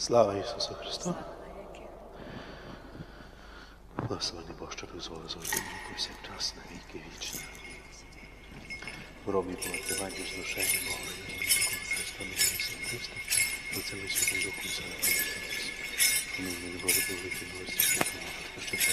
Слава Ісусу Христу! Благословений Бог, що дозволив завжди повсякчас на віки вічні. Робі полативання з душею Бога і Ісусом Христом Христом, Отцем і Святим Духом Святим. Амінь. Мені Боже, Боже, Боже, Святим, що так і що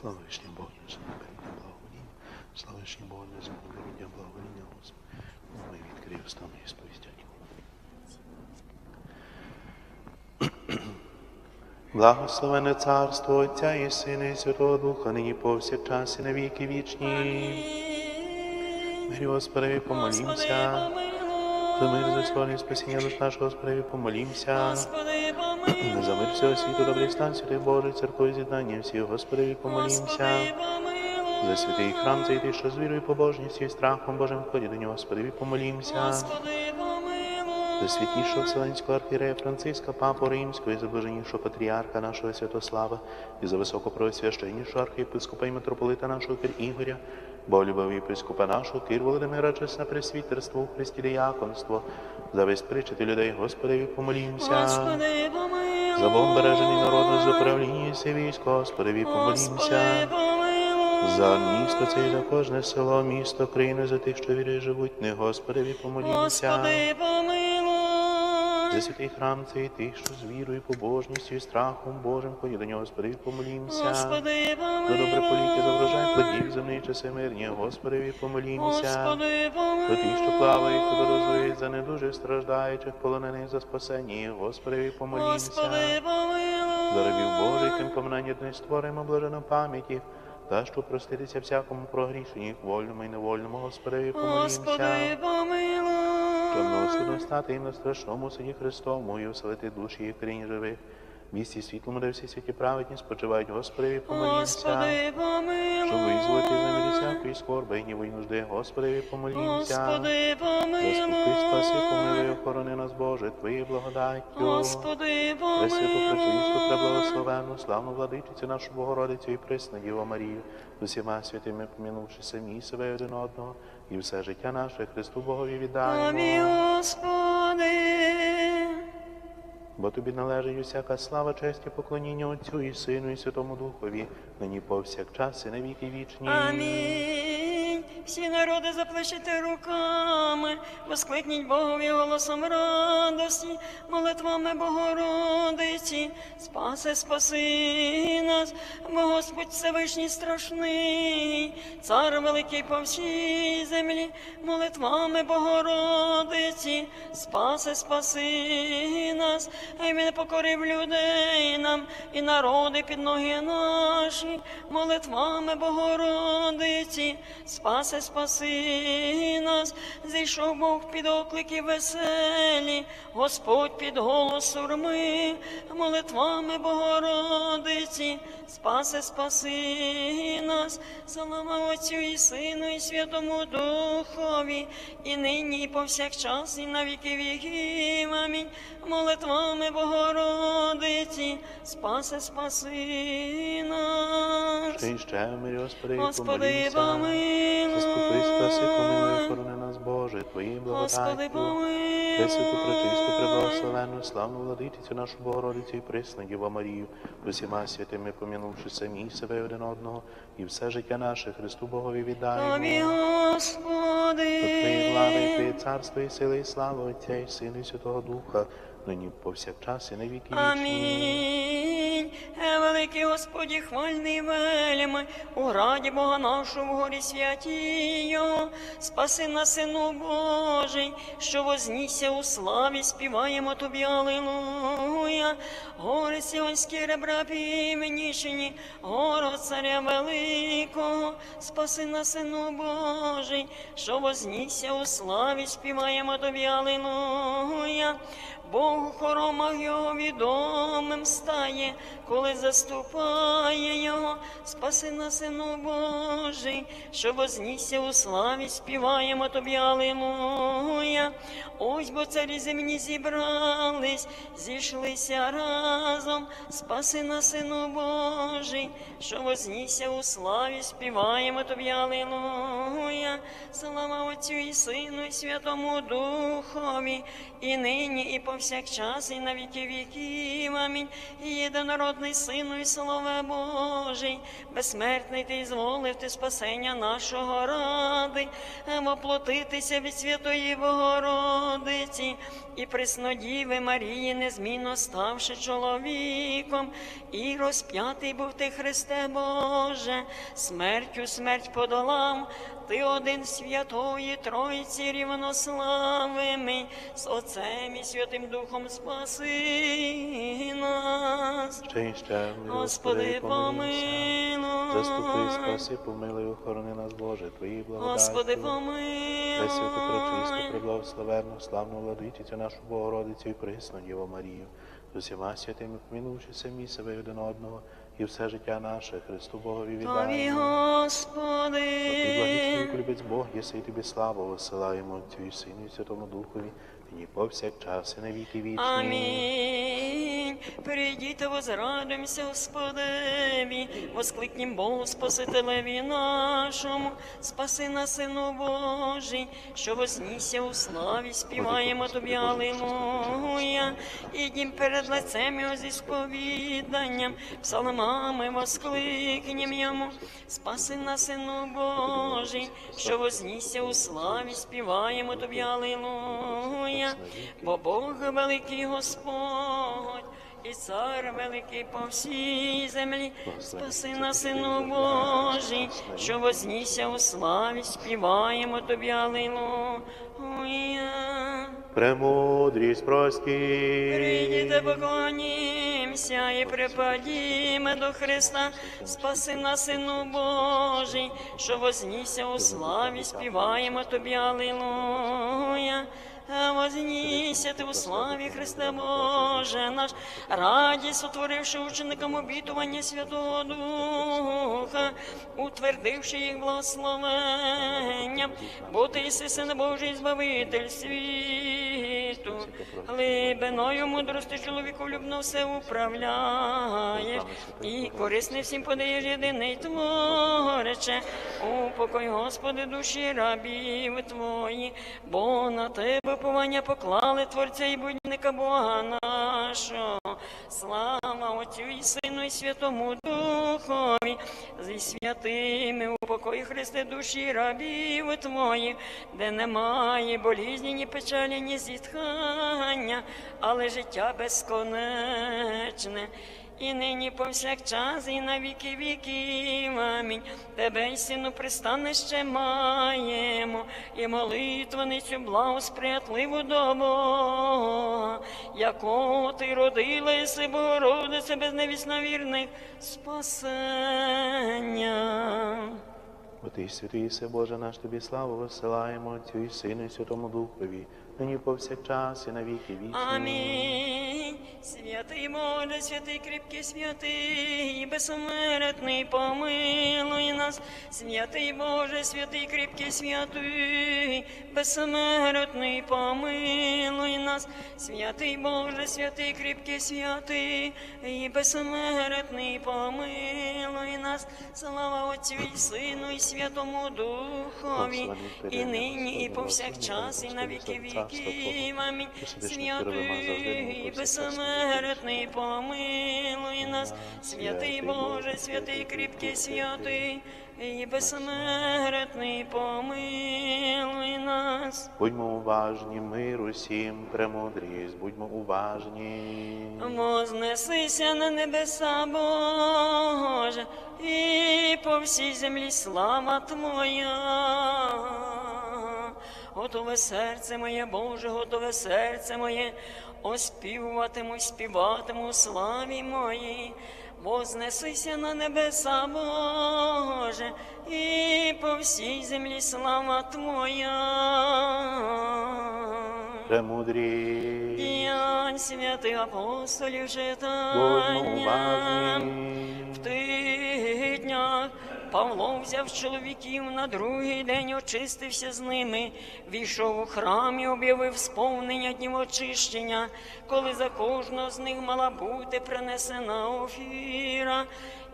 Слава Вишній Богу, за напередня благовоління. Слава Вишній Богу, за благовоління. Господи, ми відкрив стану і сповістять. Благословене царство Отця і Сина і Святого Духа, нині повсякчас і на віки вічні. Мирі Господи, помолімся. За мир за сьогодні спасіння душ нашого Господи, помолімся. Господи. За мир всього світу, добрий стан, святий Божий, церкви з'єднання всіх, Господи, помолімся. За святий храм ти, що з вірою, побожністю і страхом Божим вході до нього, Господи, помолімся. За святішого Вселенського архієрея Франциска, Папу Римського, і за блаженнішого патріарха нашого Святослава, і за високопросвященнішого архієпископа і митрополита нашого Кир Ігоря, бо любив єпископа нашого Кир Володимира, чесне пресвітерство у Христі дияконство, за весь причити людей, Господи, помолімся. Господи, помилуй. За Богом народ, за правління сі військо, Господи, помолімся. За місто це і за кожне село, місто, країни, за тих, що віри живуть, не Господи, помолімся. Господи. За святий храм цей тих, що з вірою, побожністю і страхом Божим, ході до нього, Господи, помолімся. Господи, За добре поліки, за помилуй. врожай плодів земний часи мирні, Господи, помолімся. Господи, За тих, що помилуй. плавають, подорожують, за недужих страждаючих, полонених за спасення, Господи, помолімся. Господи, помилуй. За рабів Божий, тим поминання дни створимо блажену пам'яті, та що проститися всякому прогрішенні, вольному і невольному, Господи, помолімся. Господи, помилуй. Щоб милосердно стати і на страшному сині Христому і оселити душі і крінь живих. Місті світлому, де всі святі праведні спочивають, Господи, помолімся. Господи, помилуй. Щоб визволити з землі всякої скорби і гніву і нужди, Господи, помолімся. Господи, Заступи, спаси, помилуй, помилуй. охорони нас, Боже, Твоєю благодаттю. Господи, Пресвяту, пречисту, помилуй. преблагословенну, славну владичицю нашу Богородицю і присну Діву Марію, з усіма святими помінувши самі себе один одного, і все життя наше Христу Богові віддаємо. Господи. Бо тобі належить усяка слава, честь і поклоніння Отцю і Сину, і Святому Духові, нині повсякчас і на віки вічні. Амінь. Всі народи заплещете руками, воскликніть Богові голосом радості, молитвами Богородиці, спаси, спаси нас, бо Господь Всевишній страшний, цар великий по всій землі, молитвами Богородиці, спаси, спаси нас, хай він покорив людей нам і народи під ноги наші, молитвами Богородиці, спаси, спаси нас, зійшов Бог під оклики веселі, Господь під голос сурми, молитвами Богородиці, спаси, спаси нас, слава Отцю і Сину, і Святому Духові, і нині, і повсякчас, і на віки віків. Амінь. Молитвами Богородиці, спаси, спаси нас. Ще мирі, Господи, Господи, помолімся. Заступи, спаси, помилуй, помилуй. нас, Боже, Твоєю Господи, благодаттю. Пресвяту, пречисту, помилуй. преблагословенну, славну владичицю нашу Богородицю і присну Діву Марію, усіма святими помінувши самі себе один одного, і все життя наше Христу Богові Тобі. Господи. До Твоєї влади, і Твоє царство, і сили, і слава Отця, і Сина, і Святого Духа, нині повсякчас, і на віки вічні. Амінь. Великий Господі, хвальний вельми, у граді Бога нашого в горі святі спаси нас, Сину Божий, що вознісся у славі, співаємо тобі, Аллилуйя. Гори Сіонські ребра північні, горо царя великого, спаси нас, Сину Божий, що вознісся у славі, співаємо тобі, Аллилуйя. Бог у хоромах його відомим стає, коли заступає його, спаси нас, Сину Божий, що вознісся у славі, співаємо тобі, Аллилуйя. Ось бо царі земні зібрались, зійшлися разом, спаси нас, Сину Божий, що вознісся у славі, співаємо тобі, Аллилуйя. Слава Отцю і Сину, і Святому Духові, і нині, і повсякчас, і на віки віків. Амінь. І єдинородний Сину, і Слове Божий, безсмертний ти зволив ти спасення нашого ради, воплотитися від Святої Богородиці, і преснодіви Марії, незмінно ставши чоловіком, і розп'ятий був ти, Христе Боже, смертю смерть подолав. Ти один святої Тройці рівнославими, з Отцем і Святим Духом спаси нас. Господи, помилуй. Заступи, спаси, помилуй, охорони нас, Боже, Твої благодаті. Господи, помилуй. Пресвяту, пречисту, преблагословенну, славну владичицю нашу Богородицю і присну Діву Марію, з усіма святими, помінувши самі себе один одного, і все життя наше Христу Богові Тобі. Господи. Ти благий любець Бог, єси і тобі славу висилаємо Отцю і Сину і Святому Духові, нині повсякчас і на віки вічні. Амінь. Прийдіть, возрадуємося Господеві, воскликнім Богу Спасителеві нашому, спаси нас, Сину Божий, що вознісся у славі, співаємо тобі, Аллилуйя. Ідім перед лицем Його зі сповіданням, псалмами воскликнем Йому, спаси нас, Сину Божий, що вознісся у славі, співаємо тобі, Аллилуйя. Бо Бог великий Господь, і цар великий по всій землі, спаси нас, Сину Божий, що вознісся у славі, співаємо тобі, Аллилуйя. Премудрість прості. Прийдіте, поклонімся і припадімо до Христа, спаси нас, Сину Божий, що вознісся у славі, співаємо тобі, Аллилуйя. Вознісся ти у славі Христа Боже наш, радість утворивши ученикам обітування Святого Духа, утвердивши їх благословенням, бо ти єси син Божий, збавитель світу, глибиною мудрости чоловіку любно все управляєш, і корисний всім подаєш єдиний творече, упокой, Господи, душі рабів твої, бо на тебе повання поклали Творця і будівника Бога нашого. Слава Отцю і Сину і Святому Духові, зі святими упокої Христе душі рабів твоїх, де немає болізні, ні печалі, ні зітхання, але життя безконечне. І нині повсякчас, і на віки віків. Амінь. Тебе, й сину, пристанище маємо, і молитваницю благосприятливу до Бога, якого ти родила, і си Богородице безневісно вірних спасення. Ти святий ісе, Боже наш тобі славу висилаємо Отцю і Сину і Святому Духові, нині повсякчас і на віки вічні. Амінь. Святий Боже, святий кріпкий, святий, безсмертний, помилуй нас. Святий Боже, святий кріпкий, святий, безсмертний, помилуй нас. Святий Боже, святий кріпкий, святий, і безсмертний, помилуй нас. Слава Отцю і Сину, і Святому Духові, і нині, і повсякчас, і на віки віків. Амінь. Святий і безсмертний, помилуй нас, святий Боже, святий кріпкий, святий і безсмертний, помилуй нас. Будьмо уважні, мир усім, премудрість, будьмо уважні. Вознесися на небеса, Боже, і по всій землі слава Твоя. Готове серце моє, Боже, готове серце моє, оспівуватиму, співатиму славі моїй. Вознесися на небеса, Боже, і по всій землі слава Твоя. Премудрість, Діянь святих апостолів читання. В тих днях Павло взяв чоловіків на другий день, очистився з ними, війшов у храм і об'явив сповнення днів очищення, коли за кожного з них мала бути принесена офіра.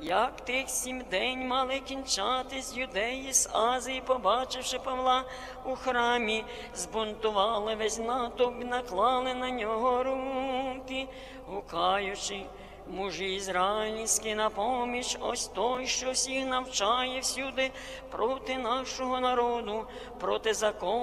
Як тих сім день мали кінчатись юдеї з Азії, побачивши Павла у храмі, збунтували весь натовп, наклали на нього руки, гукаючи. Мужі ізраїльські на поміч, ось той, що всіх навчає всюди проти нашого народу, проти закону.